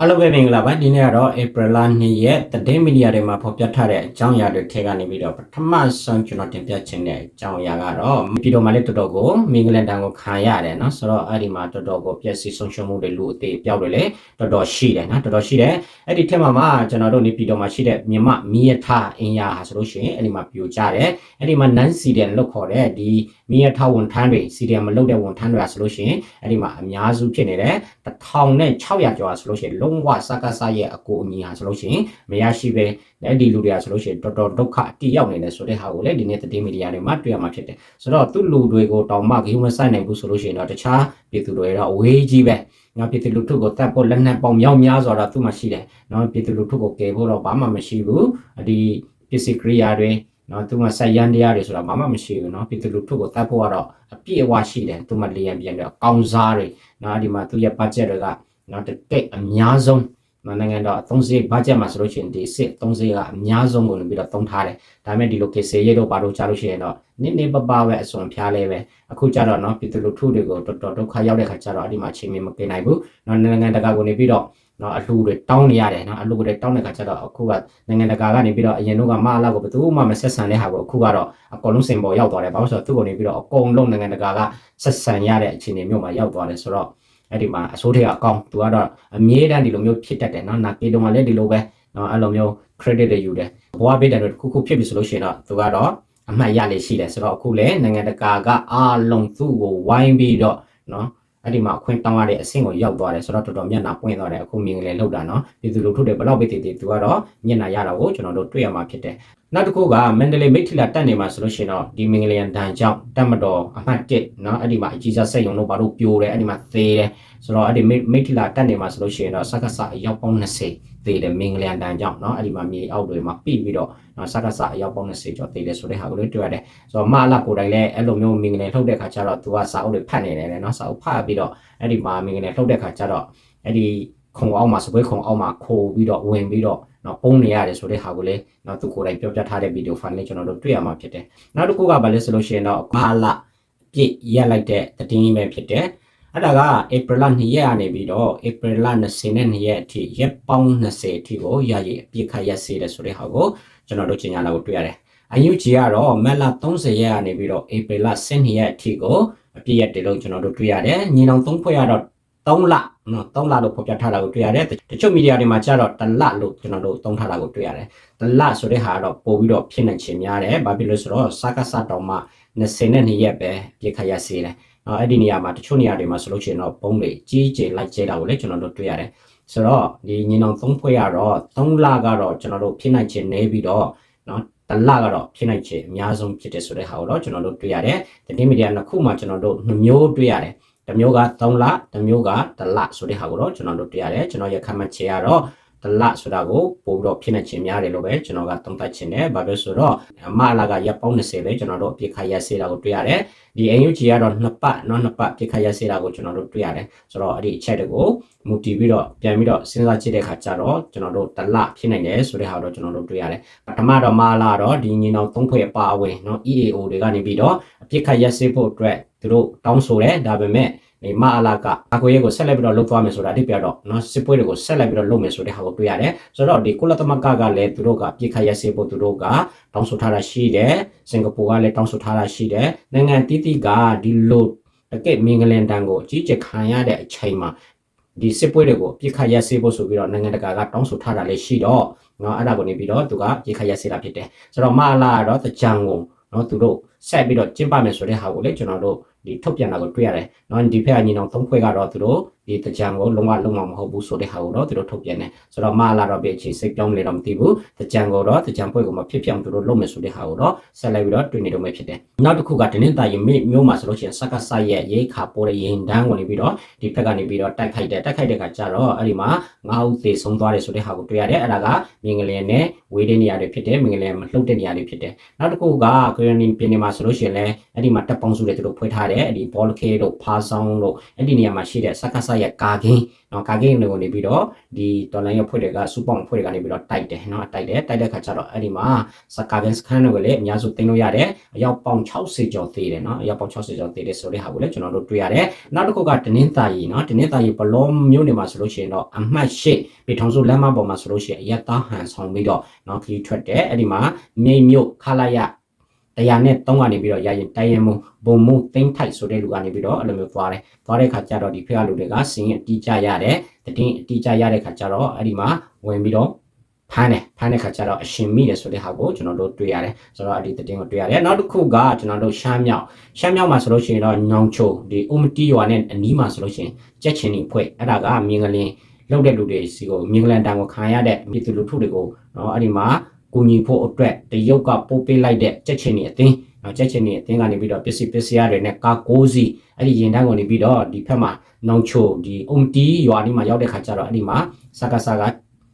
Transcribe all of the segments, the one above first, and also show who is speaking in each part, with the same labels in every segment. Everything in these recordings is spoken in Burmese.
Speaker 1: အားလုံးပဲမင်္ဂလာပါဒီနေ့ကတော့ April လ2ရက်သတင်းမီဒီယာတွေမှာဖော်ပြထားတဲ့အကြောင်းအရာတွေထဲကနေပြီးတော့ပထမဆုံးကျွန်တော်တင်ပြချင်တဲ့အကြောင်းအရာကတော့ပြည်တော်မှာလည်းတော်တော်ကိုမင်္ဂလန်တန်ကိုခံရတယ်နော်ဆိုတော့အဲ့ဒီမှာတော်တော်ကိုပျက်စီးဆုံးရှုံးမှုတွေလူအသေးအပြောက်တွေလည်းတော်တော်ရှိတယ်နော်တော်တော်ရှိတယ်အဲ့ဒီထက်မှာမှကျွန်တော်တို့နေပြည်တော်မှာရှိတဲ့မြမမီယထအင်ယာဟာဆိုလို့ရှိရင်အဲ့ဒီမှာပြိုကျတယ်အဲ့ဒီမှာ non CDN လို့ခေါ်တဲ့ဒီမီယထဝန်ထမ်းတွေ CDN မလုပ်တဲ့ဝန်ထမ်းတွေကဆိုလို့ရှိရင်အဲ့ဒီမှာအများစုဖြစ်နေတယ်1600ကျော်ဆိုလို့ရှိရင်လုံးဝစကားစားရဲ့အကူအညီဟာဆိုလို့ရှိရင်မရရှိပဲအဲ့ဒီလူတွေကဆိုလို့ရှိရင်တော်တော်ဒုက္ခအတိရောက်နေတယ်ဆိုတဲ့ဟာကိုလည်းဒီနေ့သတင်းမီဒီယာတွေမှာတွေ့ရမှာဖြစ်တယ်ဆိုတော့သူ့လူတွေကိုတောင်မှဂိမ်းမဆိုင်နိုင်ဘူးဆိုလို့ရှိရင်တော့တခြားပြည်သူတွေတော့အဝေးကြီးပဲငါပြည်သူလူထုကိုတတ်ဖို့လက်နက်ပေါင်းမြောက်များစွာတော့သူ့မှာရှိတယ်နော်ပြည်သူလူထုကိုကယ်ဖို့တော့ဘာမှမရှိဘူးဒီပစ္စည်းကရိယာတွေနော်သူမှဆက်ရန်တရားတွေဆိုတာဘာမှမရှိဘူးနော်ပြည်သူလူထုကိုတတ်ဖို့ကတော့အပြည့်အဝရှိတယ်သူမှလျံပြန်တယ်အကောင်းစားတွေနော်ဒီမှာသူရဲ့ budget တွေက နော်တကယ့်အများဆုံးနိုင်ငံတော်အသုံးစရိတ် budget မှာဆိုလို့ရှိရင်ဒီစစ်အသုံးစရိတ်ကအများဆုံးကိုပြီးတော့သုံးထားတယ်ဒါပေမဲ့ဒီလိုကေဆေးရတော့ဘာလို့ကြားလို့ရှိရင်တော့နည်းနည်းပပပဲအစွန်ဖျားလဲပဲအခုကျတော့နော်ပြည်သူလူထုတွေကိုတော်တော်ဒုက္ခရောက်တဲ့ခါကျတော့အဲ့ဒီမှာချိန်မမကင်နိုင်ဘူးနော်နိုင်ငံတကာကိုနေပြီးတော့နော်အလှူတွေတောင်းနေရတယ်နော်အလှူတွေတောင်းတဲ့ခါကျတော့အခုကနိုင်ငံတကာကနေပြီးတော့အရင်တော့ကမအလာကိုဘယ်သူမှမဆက်ဆံတဲ့ဟာကိုအခုကတော့အကုန်လုံးစင်ပေါ်ရောက်သွားတယ်ဘာလို့ဆိုတော့သူ့ကိုနေပြီးတော့အကုန်လုံးနိုင်ငံတကာကဆက်ဆံရတဲ့အခြေအနေမျိုးမှာရောက်သွားတယ်ဆိုတော့ အဲ့ဒီမှာအစိုးရအကောင့်သူကတော့အမြဲတမ်းဒီလိုမျိုးဖြစ်တတ်တယ်နော်နာကေတုံကလည်းဒီလိုပဲနော်အဲ့လိုမျိုး credit တွေယူတယ်ဘဝပေးတယ်တော့ခုခုဖြစ်ပြီဆိုလို့ရှိရင်တော့သူကတော့အမှတ်ရလေရှိတယ်ဆိုတော့အခုလည်းနိုင်ငံတကာကအားလုံးသူ့ကိုဝိုင်းပြီးတော့နော်အဲ့ဒီမှာအခွင့်တောင်းရတဲ့အဆင့်ကိုရောက်သွားတယ်ဆိုတော့တော်တော်မျက်နှာပွင့်သွားတယ်အခုမြင်ကလေးလောက်တာနော်ပြည်သူလူထုတွေဘလောက်ပဲတည်တည်သူကတော့မျက်နှာရတာကိုကျွန်တော်တို့တွေ့ရမှာဖြစ်တယ် နောက်တစ်ခုကမန္တလေးမိထီလာတက်နေမှာဆိုလို့ရှိရင်တော့ဒီမင်္ဂလယန်ဒန်ကြောင့်တက်မတော်အမှတ်1เนาะအဲ့ဒီမှာအကြီးစားစိတ်ယုံတို့ဘာလို့ပြိုတယ်အဲ့ဒီမှာသေးတယ်ဆိုတော့အဲ့ဒီမိထီလာတက်နေမှာဆိုလို့ရှိရင်တော့စက္ကစအရောက်ပေါင်း20သေးတယ်မင်္ဂလယန်ဒန်ကြောင့်เนาะအဲ့ဒီမှာမြေအောက်တွေမှာပြိပြီးတော့နော်စက္ကစအရောက်ပေါင်း20ကျော်သေးတယ်ဆိုတဲ့ဟာကိုလည်းတွေ့ရတယ်ဆိုတော့မအလကိုယ်တိုင်လည်းအဲ့လိုမျိုးမင်္ဂလန်ထုတ်တဲ့ခါကျတော့သူကစာအုပ်တွေဖတ်နေတယ်လေเนาะစာအုပ်ဖတ်ပြီးတော့အဲ့ဒီမှာမင်္ဂလန်ထုတ်တဲ့ခါကျတော့အဲ့ဒီခုံအောက်မှာစပွဲခုံအောက်မှာခိုးပြီးတော့ဝင်ပြီးတော့ နော်ပုံနေရတယ်ဆိုတဲ့ဟာကိုလည်းနော်သူကိုယ်တိုင်ပြောပြထားတဲ့ဗီဒီယိုဖိုင်လေးကျွန်တော်တို့တွေ့ရမှာဖြစ်တယ်နောက်တစ်ခုကဘာလဲဆိုလို့ရှိရင်တော့ဘာလပြည့်ရက်လိုက်တဲ့သတင်းပဲဖြစ်တယ်အဲ့ဒါက April 2ရက်ကနေပြီးတော့ April 22ရက်အထိရက်ပေါင်း20အထိကိုရရအပြည့်ခတ်ရက်စေးတယ်ဆိုတဲ့ဟာကိုကျွန်တော်တို့ချိန်ညာလာကိုတွေ့ရတယ်အယူဂျီကတော့မက်လာ30ရက်ကနေပြီးတော့ April 12ရက်အထိကိုအပြည့်ရက်တလို့ကျွန်တော်တို့တွေ့ရတယ်ညီနောင်3ဖွဲ့ရတော့ 3လနော်3လလို့ဖော်ပြထားတာကိုတွေ့ရတယ်တချို့မီဒီယာတွေမှာကျတော့တလလို့ကျွန်တော်တို့သုံးထားတာကိုတွေ့ရတယ်တလဆိုတဲ့ဟာကတော့ပို့ပြီးတော့ဖြစ်နေခြင်းများတယ်ဘာဖြစ်လို့ဆိုတော့စကားစတောင်မှ22ရက်ပဲပြခရစေးတယ်နော်အဲ့ဒီနေရာမှာတချို့နေရာတွေမှာဆိုလို့ရှိရင်တော့ပုံးတွေကြီးကျယ်လိုက်ကျဲတာကိုလည်းကျွန်တော်တို့တွေ့ရတယ်ဆိုတော့ဒီညီနောင်သုံးဖွဲ့ရတော့3လကတော့ကျွန်တော်တို့ဖြစ်နိုင်ခြင်းနေပြီးတော့နော်တလကတော့ဖြစ်နိုင်ခြင်းအများဆုံးဖြစ်တယ်ဆိုတဲ့ဟာကိုတော့ကျွန်တော်တို့တွေ့ရတယ်တတိမီဒီယာနှစ်ခုမှာကျွန်တော်တို့နှမျိုးတွေ့ရတယ် တစ်မျိုးက3လတစ်မျိုးက1လဆိုတဲ့ဟာကိုတော့ကျွန်တော်တို့တွေ့ရတယ်ကျွန်တော်ရခမှတ်ချေကတော့ တလဆိုတာကိုပို့ပြီးတော့ဖြစ်နေခြင်းများတယ်လို့ပဲကျွန်တော်ကသုံးသပ်ခြင်းတယ်။ဘာဖြစ်ဆိုတော့အမအလာကရပ်ပေါင်း20ပဲကျွန်တော်တို့အပြစ်ခတ်ရစေတာကိုတွေ့ရတယ်။ဒီ NUG ကတော့နှစ်ပတ်နော်နှစ်ပတ်အပြစ်ခတ်ရစေတာကိုကျွန်တော်တို့တွေ့ရတယ်။ဆိုတော့အဲ့ဒီအချက်တွေကိုမူတည်ပြီးတော့ပြန်ပြီးတော့စဉ်းစားကြည့်တဲ့အခါကျတော့ကျွန်တော်တို့တလဖြစ်နိုင်တယ်ဆိုတဲ့ဟာတော့ကျွန်တော်တို့တွေ့ရတယ်။ပထမတော့မအလာတော့ဒီညီနောင်သုံးဖွဲ့ပါအဝင်နော် EAO တွေကနေပြီးတော့အပြစ်ခတ်ရစေဖို့အတွက်သူတို့တောင်းဆိုတယ်ဒါပေမဲ့ ဒီမအလာကအကိုရဲကိုဆက်လက်ပြီးတော့လုပ်သွားမယ်ဆိုတာအတိပြတော့နော်စစ်ပွဲတွေကိုဆက်လက်ပြီးတော့လုပ်မယ်ဆိုတဲ့ဟာကိုတွေ့ရတယ်ဆိုတော့ဒီကုလသမဂ္ဂကလည်းသူတို့ကပြစ်ခတ်ရစေဖို့သူတို့ကတောင်းဆိုထားတာရှိတယ်စင်ကာပူကလည်းတောင်းဆိုထားတာရှိတယ်နိုင်ငံတီးတီးကဒီလိုတကယ့်မင်္ဂလန်တန်ကိုအကြီးကျယ်ခံရတဲ့အချိန်မှာဒီစစ်ပွဲတွေကိုပြစ်ခတ်ရစေဖို့ဆိုပြီးတော့နိုင်ငံတကာကတောင်းဆိုထားတာလည်းရှိတော့နော်အဲ့ဒါကိုနေပြီးတော့သူကပြစ်ခတ်ရစေတာဖြစ်တယ်ဆိုတော့မအလာကတော့တကြံကိုနော်သူတို့ဆက်ပြီးတော့ကျင်းပမယ်ဆိုတဲ့ဟာကိုလေကျွန်တော်တို့ဒီထုတ်ပြန်တာကိုတွေ့ရတယ်။နော်ဒီဖက်ကညီနောင်သုံးဖွဲ့ကတော့သူတို့ဒီတကြံကိုလုံးဝလုံးဝမဟုတ်ဘူးဆိုတဲ့ဟာကိုတော့သူတို့ထုတ်ပြန်တယ်။ဆိုတော့မလာတော့ပြအခြေစိတ်ပြောင်းလေတော့မသိဘူး။တကြံကိုတော့တကြံဖွဲ့ကိုမဖြစ်ဖြစ်အောင်သူတို့လုပ်မယ်ဆိုတဲ့ဟာကိုတော့ဆက်လိုက်ပြီးတော့တွေ့နေတော့မှဖြစ်တယ်။နောက်တစ်ခုကတင်းတာရင်မျိုးမှာဆိုလို့ရှိရင်စက္ကဆရဲ့ရိခါပိုးတဲ့ရင်တန်းကိုနေပြီးတော့ဒီဖက်ကနေပြီးတော့တိုက်ခိုက်တယ်တိုက်ခိုက်တဲ့ခါကျတော့အဲ့ဒီမှာငါးဦးသေဆုံးသွားတယ်ဆိုတဲ့ဟာကိုတွေ့ရတယ်။အဲ့ဒါကမြင်ကလေးနဲ့ဝေးတဲ့နေရာတွေဖြစ်တယ်မြင်ကလေးမလှုပ်တဲ့နေရာတွေဖြစ်တယ်။နောက်တစ်ခုကကရနီပြည်နေမှာဆိုလို့ရှိရင်လည်းအဲ့ဒီမှာတပ်ပေါင်းစုတွေသူတို့ဖွဲ့ထားတယ်အဲ့ဒီဘောလကေတို့ဖာဆောင်တို့အဲ့ဒီနေရာမှာရှိတဲ့စက္ကဆရဲ့ကာကင်းနော်ကာကင်းတွေကိုနေပြီးတော့ဒီတော်လိုင်းရဲ့ဖွဲ့တွေကစူပေါင်ဖွဲ့တွေကနေပြီးတော့တိုက်တယ်နော်တိုက်တယ်တိုက်တဲ့ခါကျတော့အဲ့ဒီမှာစကာကင်းစခန်းတွေကလည်းအများစုတင်လို့ရတယ်အယောက်ပေါင်60ကျော်သေးတယ်နော်အယောက်ပေါင်60ကျော်သေးတယ်ဆိုတဲ့ဟာကိုလည်းကျွန်တော်တို့တွေ့ရတယ်နောက်တစ်ခုကတနင်္သာရီနော်တနင်္သာရီဘလောမြို့နယ်မှာဆိုလို့ရှိရင်တော့အမှတ်၈ပြည်ထောင်စုလမ်းမပေါ်မှာဆိုလို့ရှိရင်အရက်သားဟန်ဆောင်ပြီးတော့နော်ခီးထွက်တယ်အဲ့ဒီမှာမြိတ်မြို့ခလာရ တရားနဲ့3ကနေပြီးတော့ရရင်တိုင်းရမှုဘုံမှုသိမ့်ထိုက်ဆိုတဲ့လူကနေပြီးတော့အဲ့လိုမျိုးသွားတယ်သွားတဲ့ခါကျတော့ဒီဖက်လူတွေကစင်အတီးကြရတယ်တည်င်းအတီးကြရတဲ့ခါကျတော့အဲ့ဒီမှာဝင်ပြီးတော့ဖမ်းတယ်ဖမ်းတဲ့ခါကျတော့အရှင်မိတယ်ဆိုတဲ့ဟာကိုကျွန်တော်တို့တွေ့ရတယ်ဆိုတော့အဲ့ဒီတည်င်းကိုတွေ့ရတယ်နောက်တစ်ခုကကျွန်တော်တို့ရှမ်းမြောက်ရှမ်းမြောက်မှာဆိုလို့ရှိရင်တော့ညောင်ချိုဒီဥမတီရွာနဲ့အနီးမှာဆိုလို့ရှိရင်ကြက်ချင်နေဖွဲ့အဲ့ဒါကမြင်းကလင်းလောက်တဲ့လူတွေစီကိုမြင်းကလန်တန်ကိုခံရတဲ့ပြည်သူလူထုတွေကိုနော်အဲ့ဒီမှာ ကူညီဖို့အတွက်တရုတ်ကပို့ပေးလိုက်တဲ့ကြက်ချင်နေအသင်းနော်ကြက်ချင်နေအသင်းကနေပြီးတော့ပစ္စည်းပစ္စည်းတွေနဲ့ကာကိုးစီအဲ့ဒီရင်တန်းကိုနေပြီးတော့ဒီဖက်မှာနောင်ချိုဒီအုံတီရွာဒီမှာရောက်တဲ့ခါကျတော့အဲ့ဒီမှာစကားစကား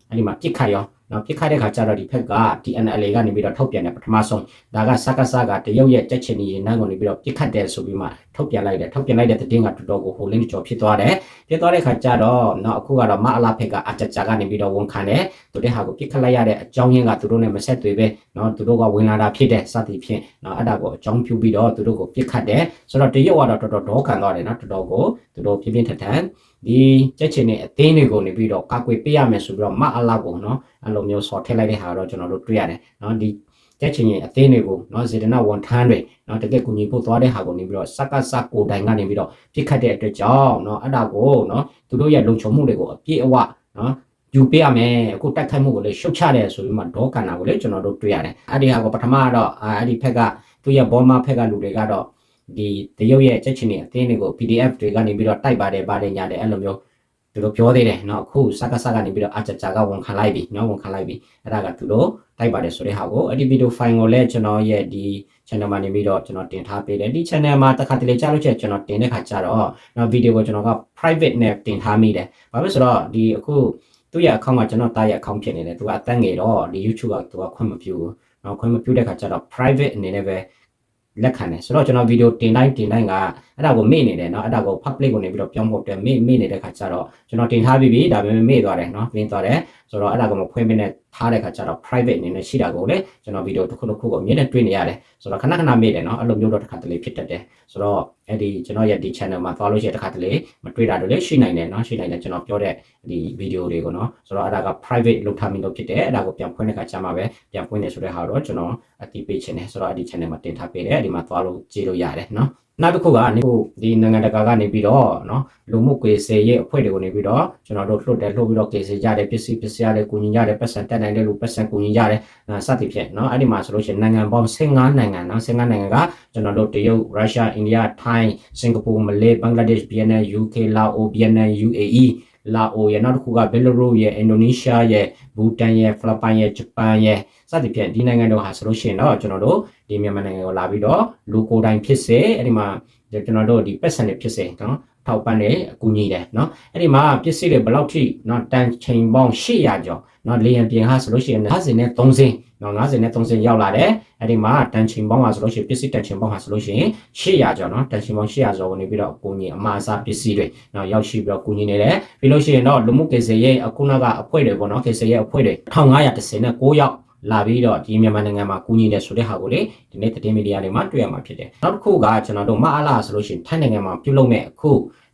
Speaker 1: အဲ့ဒီမှာပြစ်ခတ်ရော နော်ပြစ်ခတ်တဲ့ခါကျတော့ဒီဖက်က TNLA ကနေပြီးတော့ထုတ်ပြန်တဲ့ပထမဆုံးဒါကစကားစကားတရုတ်ရဲ့ကြက်ချင်နေရင်တန်းကိုနေပြီးတော့ပြစ်ခတ်တယ်ဆိုပြီးမှထုတ်ပြန်လိုက်တယ်ထုတ်ပြန်လိုက်တဲ့တဲ့င်းကတော်တော်ကိုဟိုလင်းကျော်ဖြစ်သွားတယ်ဖြစ်သွားတဲ့ခါကျတော့နော်အခုကတော့မအလာဖက်ကအကြကြကနေပြီးတော့ဝန်ခံတယ်သူတဲ့ဟာကိုပြစ်ခတ်လိုက်ရတဲ့အကြောင်းရင်းကသူတို့နဲ့မဆက်သွေးပဲနော်သူတို့ကဝင်လာတာဖြစ်တဲ့စသည်ဖြင့်နော်အဲ့ဒါကိုအကြောင်းပြုပြီးတော့သူတို့ကိုပြစ်ခတ်တယ်ဆိုတော့တရုတ်ကတော့တော်တော်ဒေါခံသွားတယ်နော်တော်တော်ကိုသူတို့ပြင်းပြင်းထန်ထန် ဒီကြက်ချင်တဲ့အသင်းတွေကိုနေပြီးတော့ကာကွယ်ပေးရမယ်ဆိုပြီးတော့မအလာကိုနော်အဲ့လိုမျိုးဆော်ထည့်လိုက်တဲ့ဟာတော့ကျွန်တော်တို့တွေ့ရတယ်နော်ဒီကြက်ချင်ရဲ့အသင်းတွေကိုနော်စေတနာဝန်ထမ်းတွေနော်တကယ်ကူညီဖို့သွားတဲ့ဟာကိုနေပြီးတော့စက္ကစကိုတိုင်ကနေပြီးတော့ပြစ်ခတ်တဲ့အတွက်ကြောင့်နော်အဲ့ဒါကိုနော်သူတို့ရဲ့လုံခြုံမှုတွေကိုအပြည့်အဝနော်ယူပေးရမယ်အခုတိုက်ခိုက်မှုကိုလည်းရှုတ်ချတယ်ဆိုပြီးမှဒေါကန်တာကိုလည်းကျွန်တော်တို့တွေ့ရတယ်အဲ့ဒီဟာကိုပထမတော့အဲ့ဒီဖက်ကသူရဲ့ဘောမဖက်ကလူတွေကတော့ ဒီတရုတ်ရဲ့ချက်ချင်းတွေအသင်းတွေကို PDF တွေကနေပြီးတော့တိုက်ပါတယ်ပါတယ်ညာတယ်အဲ့လိုမျိုးသူတို့ပြောသေးတယ်เนาะအခုစကားစကားနေပြီးတော့အချာချာကဝန်ခံလိုက်ပြီเนาะဝန်ခံလိုက်ပြီအဲ့ဒါကသူတို့တိုက်ပါတယ်ဆိုတဲ့ဟာကိုအဲ့ဒီဗီဒီယိုဖိုင်ကိုလည်းကျွန်တော်ရဲ့ဒီ channel မှာနေပြီးတော့ကျွန်တော်တင်ထားပေးတယ်ဒီ channel မှာတစ်ခါတလေကြားလို့ချက်ကျွန်တော်တင်တဲ့ခါကျတော့เนาะဗီဒီယိုကိုကျွန်တော်က private နဲ့တင်ထားမိတယ်ဘာဖြစ်ဆိုတော့ဒီအခုသူ့ရဲ့ account ကကျွန်တော်တားရဲ့ account ဖြစ်နေတယ်သူကအတန်းငယ်တော့ဒီ YouTube ကသူကခွင့်မပြုဘူးเนาะခွင့်မပြုတဲ့ခါကျတော့ private အနေနဲ့ပဲ လက်ခံတယ်ဆိုတော့ကျွန်တော်ဗီဒီယိုတင်တိုင်းတင်တိုင်းကအဲ့ဒါကိုမေ့နေတယ်เนาะအဲ့ဒါကို public ကိုနေပြီးတော့ပြောင်းဖို့တက်မေ့မေ့နေတဲ့ခါကျတော့ကျွန်တော်တင်ထားပြီးပြီဒါပေမဲ့မေ့သွားတယ်เนาะပြင်သွားတယ်ဆိုတော့အဲ့ဒါကိုမဖွင့်မနဲ့ထားတဲ့ခါကျတော့ private အနေနဲ့ရှိတာကိုလေကျွန်တော်ဗီဒီယိုတစ်ခုတစ်ခုကိုအမြဲတမ်းတွေ့နေရတယ်ဆိုတော့ခဏခဏမေ့တယ်เนาะအဲ့လိုမျိုးတော့တစ်ခါတလေဖြစ်တတ်တယ်ဆိုတော့အဲ့ဒီကျွန်တော်ရဲ့ဒီ channel မှာသွားလို့ရှိရင်တစ်ခါတလေမတွေ့တာတွေလည်းရှိနိုင်တယ်เนาะရှိနိုင်တယ်ကျွန်တော်ပြောတဲ့ဒီဗီဒီယိုတွေကိုเนาะဆိုတော့အဲ့ဒါက private လုပ်ထားမိလို့ဖြစ်တယ်အဲ့ဒါကိုပြန်ဖွင့်တဲ့ခါကျမှပဲပြန်ဖွင့်နေဆိုတဲ့ဟာတော့ကျွန်တော်အတိပေးချင်တယ်ဆိုတော့အဲ့ဒီ channel မှာတင်ထားပေးတယ်အဲ့ဒီမှာသွားလို့ကြည့်လို့ရတယ်เนาะ နောက်တစ်ခုကနေခုဒီနိုင်ငံတကာကနေပြီးတော့เนาะလူမှုကွေစေရဲ့အဖွဲ့တွေကိုနေပြီးတော့ကျွန်တော်တို့လှုပ်တယ်လှုပ်ပြီးတော့ကေစေကြတယ်ပစ္စည်းပစ္စည်းရတယ်ကုညီကြတယ်ပတ်စံတက်နိုင်တဲ့လူပတ်စံကုညီကြတယ်စသဖြင့်เนาะအဲ့ဒီမှာဆိုလို့ရှိရင်နိုင်ငံပေါင်း15နိုင်ငံเนาะ15နိုင်ငံကကျွန်တော်တို့တရုတ်ရုရှားအိန္ဒိယထိုင်းစင်ကာပူမလေးဘင်္ဂလားဒေ့ရှ်ဗီယက်နမ် UK လာအိုဗီယက်နမ် UAE လာအိုရဲ့နောက်တစ်ခုကဘယ်လိုရုရဲ့အင်ဒိုနီးရှားရဲ့ဘူတန်ရဲ့ဖိလစ်ပိုင်ရဲ့ဂျပန်ရဲ့စသဖြင့်ဒီနိုင်ငံတို့ဟာဆိုလို့ရှိရင်တော့ကျွန်တော်တို့ဒီမြန်မာနိုင်ငံကိုလာပြီးတော့လူကိုယ်တိုင်ဖြစ်စေအဲ့ဒီမှာကျွန်တော်တို့ဒီပတ်စံတွေဖြစ်စေနော်ထောက်ပံ့တယ်အကူညီတယ်နော်အဲ့ဒီမှာပစ္စည်းတွေဘယ်လောက်ထိနော်တန်ချိန်ပေါင်း800ကျော်နော်လေယာဉ်ပြင်ဟာဆိုလို့ရှိရင်50နဲ့30 နော်90နဲ့30ရောက်လာတယ်အဲ့ဒီမှာတန်ချိန်ပေါင်းဟာဆိုလို့ရှိရင်ပစ္စည်းတန်ချိန်ပေါင်းဟာဆိုလို့ရှိရင်800ကျော်နော်တန်ချိန်ပေါင်း800ကျော်ကိုနေပြီးတော့အကူညီအမှားအစားပစ္စည်းတွေနော်ရောက်ရှိပြီးတော့ကူညီနေတယ်ပြီးလို့ရှိရင်တော့လူမှုကေစေရဲ့အခုနောက်ကအဖွဲ့တွေပေါ့နော်ကေစေရဲ့အဖွဲ့တွေ1539ရောက်လာပြီးတော့ဒီမြန်မာနိုင်ငံမှာကူညီတယ်ဆိုတဲ့ဟာကိုလေဒီနေ့သတင်းမီဒီယာတွေမှာတွေ့ရမှာဖြစ်တယ်နောက်တစ်ခုကကျွန်တော်တို့မအားလားဆိုလို့ရှိရင်ထိုင်းနိုင်ငံမှာပြုလုပ်မဲ့အခု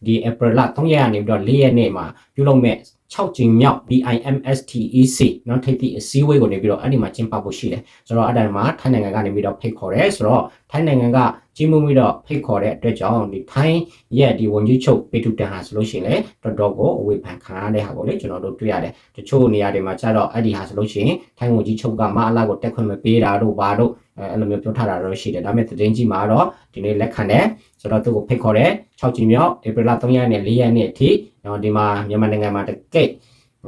Speaker 1: ဒီ April လ3ရက်ကနေပြီးတော့4ရက်နေ့မှာပြုလုပ်မဲ့ 6ကြိမ်မြောက် BIMSTEC เนาะထိပ်သီးအစည်းအဝေးကိုနေပြီးတော့အဲ့ဒီမှာကျင်းပဖို့ရှိတယ်ဆိုတော့အဲ့ဒါမှာထိုင်းနိုင်ငံကနေပြီးတော့ဖိတ်ခေါ်တယ်ဆိုတော့ ထိုင်းနိုင်ငံကကြီးမှုပြီးတော့ဖိတ်ခေါ်တဲ့အတွက်ကြောင့်ဒီထိုင်းရဲ့ဒီဝန်ကြီးချုပ်ပေတူတန်ဟာဆိုလို့ရှိရင်လည်းတော်တော်ကိုအဝေဖန်ခံရတဲ့ဟာကိုလေကျွန်တော်တို့တွေ့ရတယ်တချို့နေရာတွေမှာကျတော့အဲ့ဒီဟာဆိုလို့ရှိရင်ထိုင်းဝန်ကြီးချုပ်ကမအလာကိုတက်ခွင့်မပေးတာတို့ဘာတို့အဲ့လိုမျိုးပြောထားတာတော့ရှိတယ်ဒါပေမဲ့သတင်းကြီးမှာတော့ဒီနေ့လက်ခံတယ်ဆိုတော့သူ့ကိုဖိတ်ခေါ်တယ်6ကြိမ်မြောက်ဧပြီလ3ရက်နဲ့4ရက်နေ့အထိနော်ဒီမှာမြန်မာနိုင်ငံမှာတကယ့်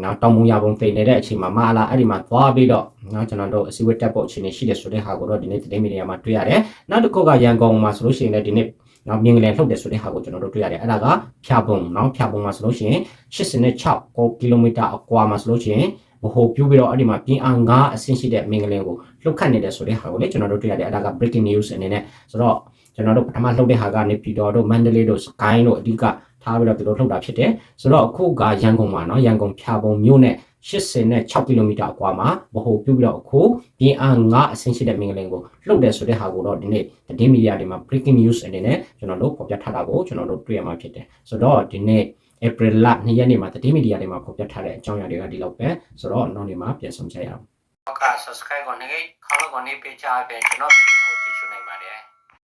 Speaker 1: နော်တောင်ပုံရပုံသိနေတဲ့အချိန်မှာမအလာအဲ့ဒီမှာသွားပြီးတော့နော်ကျွန်တော်တို့အစည်းအဝေးတက်ဖို့အခြေအနေရှိတယ်ဆိုတဲ့ဟာကိုတော့ဒီနေ့သတင်းမီဒီယာမှာတွေ့ရတယ်နောက်တစ်ခုကရန်ကုန်မှာဆိုလို့ရှိရင်လည်းဒီနေ့နော်မြင်းကလေးလှုပ်တယ်ဆိုတဲ့ဟာကိုကျွန်တော်တို့တွေ့ရတယ်အဲ့ဒါကဖြာပုံနော်ဖြာပုံမှာဆိုလို့ရှိရင်86ကီလိုမီတာအကွာမှာဆိုလို့ရှိရင်ဘဟိုပြူပြီးတော့အဲ့ဒီမှာပြင်းအား9အဆင့်ရှိတဲ့မင်းကလေးကိုလှုပ်ခတ်နေတယ်ဆိုတဲ့ဟာကိုလေကျွန်တော်တို့တွေ့ရတယ်အဲ့ဒါက breaking news အနေနဲ့ဆိုတော့ကျွန်တော်တို့ပထမလှုပ်တဲ့ဟာကနေပြည်တော်တို့မန္တလေးတို့စကိုင်းတို့အဓိက ထားပြီးတော့သူတို့လှုပ်တာဖြစ်တယ်ဆိုတော့အခုကရန်ကုန်မှာနော်ရန်ကုန်ဖြာပုံမြို့နဲ့86ကီလိုမီတာအကွာမှာဗဟိုပြုပြီးတော့အခုပြင်းအား9အဆင့်ရှိတဲ့မင်္ဂလင်ကိုလှုပ်တယ်ဆိုတဲ့ဟာကိုတော့ဒီနေ့သတင်းမီဒီယာတွေမှာ breaking news အနေနဲ့ကျွန်တော်တို့ဖော်ပြထားတာကိုကျွန်တော်တို့တွေ့ရမှာဖြစ်တယ်ဆိုတော့ဒီနေ့ April လ2ရက်နေ့မှာသတင်းမီဒီယာတွေမှာဖော်ပြထားတဲ့အကြောင်းအရာတွေကဒီလောက်ပဲဆိုတော့နောက်နေ့မှာပြန်ဆောင်ကြရအောင်ဟုတ်ကဲ့ subscribe ကိုနေခေါင်းကနေပေးချပေးကျွန်တော်ဗီဒီယို